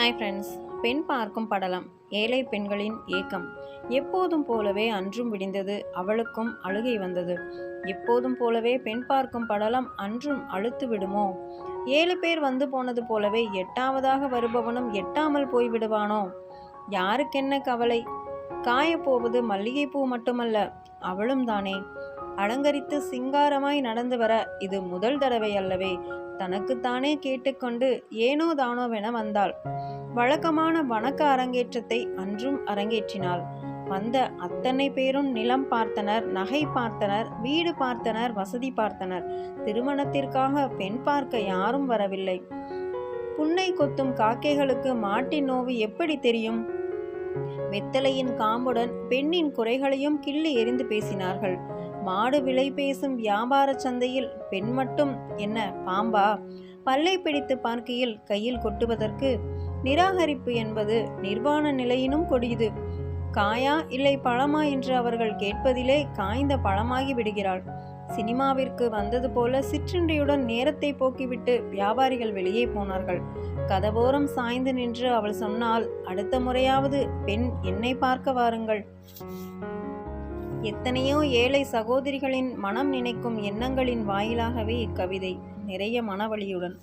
Hi friends பெண் பார்க்கும் படலம். ஏழை பெண்களின் ஏக்கம். எப்போதும் போலவே அன்றும் விடிந்தது அவளுக்கும் அழுகை வந்தது. எப்போதும் போலவே பெண் பார்க்கும் படலம் அன்றும் அழுத்து விடுமோ? ஏழு பேர் வந்து போனது போலவே எட்டாவதாக வருபவனும் எட்டாமல் போய்விடுவானோ யாருக்கென்ன கவலை? காயப்போவது மல்லிகைப்பூ மட்டுமல்ல அவளும் தானே. அலங்கரித்து சிங்காரமாய் நடந்து வர இது முதல் தடவை அல்லவே. தனக்குத்தானே கேட்டுக்கொண்டு ஏனோ தானோவென வந்தாள். வழக்கமான வணக்க அரங்கேற்றத்தை அன்றும் அரங்கேற்றினாள். வந்த அத்தனை பேரும் நிலம் பார்த்தனர் நகை பார்த்தனர் வீடு பார்த்தனர் வசதி பார்த்தனர். திருமணத்திற்காக பெண் பார்க்க யாரும் வரவில்லை. புன்னை கொத்தும் காக்கைகளுக்கு மாட்டின் நோவு எப்படி தெரியும்? வெத்தலையின் காம்புடன் பெண்ணின் குறைகளையும் கிள்ளி எறிந்து பேசினார்கள். மாடு விலை பேசும் வியாபார சந்தையில் பெண் மட்டும் என்ன பாம்பா? பல்லை பிடித்து பார்க்கையில் கையில் கொட்டுவதற்கு நிராகரிப்பு என்பது நிர்வாண நிலையினும் கொடியது. காயா இல்லை பழமா என்று அவர்கள் கேட்பதிலே காய்ந்த பழமாகி விடுகிறாள். சினிமாவிற்கு வந்தது போல சிற்றின்றியுடன் நேரத்தை போக்கிவிட்டு வியாபாரிகள் வெளியே போனார்கள். கதவோரம் சாய்ந்து நின்று அவள் சொன்னால் அடுத்த முறையாவது பெண் என்னை பார்க்க வாருங்கள். எத்தனையோ ஏழை சகோதரிகளின் மனம் நினைக்கும் எண்ணங்களின் வாயிலாகவே இக்கவிதை நிறைய மனவழியுடன்